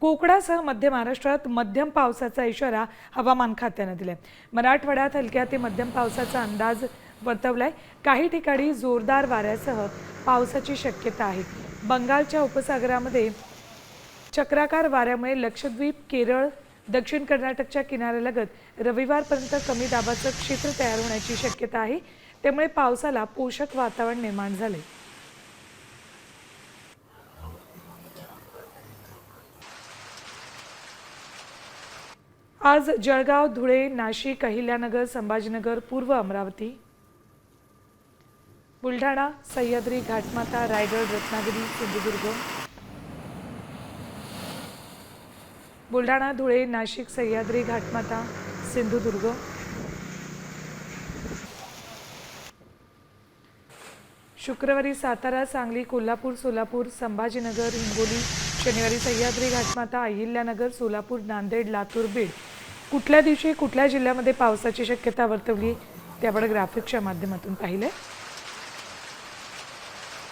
कोकणासह मध्य महाराष्ट्रात मध्यम पावसाचा इशारा हवामान खात्यानं दिलाय. मराठवाड्यात हलक्या ते मध्यम पावसाचा अंदाज वर्तवलाय. काही ठिकाणी जोरदार वाऱ्यासह पावसाची शक्यता आहे. बंगालच्या उपसागरामध्ये चक्राकार वाऱ्यामुळे लक्षद्वीप केरळ दक्षिण कर्नाटकच्या किनाऱ्यालगत रविवारपर्यंत कमी दाबाचं क्षेत्र तयार होण्याची शक्यता आहे. त्यामुळे पावसाला पोषक वातावरण निर्माण झाले आज जळगाव धुळे नाशिक अहिल्यानगर संभाजीनगर पूर्व अमरावती. बुलढाणा सह्याद्री घाटमाता रायगड रत्नागिरी सिंधुदुर्ग. बुलढाणा धुळे नाशिक सह्याद्री घाटमाता सिंधुदुर्ग. शुक्रवारी सातारा सांगली कोल्हापूर सोलापूर संभाजीनगर हिंगोली शनिवारी सह्याद्री घाटमाता अहिल्यानगर सोलापूर नांदेड लातूर बीड. कुठल्या दिवशी कुठल्या जिल्ह्यामध्ये पावसाची शक्यता वर्तवली? ते आपण ग्राफिक्सच्या माध्यमातून पाहिलं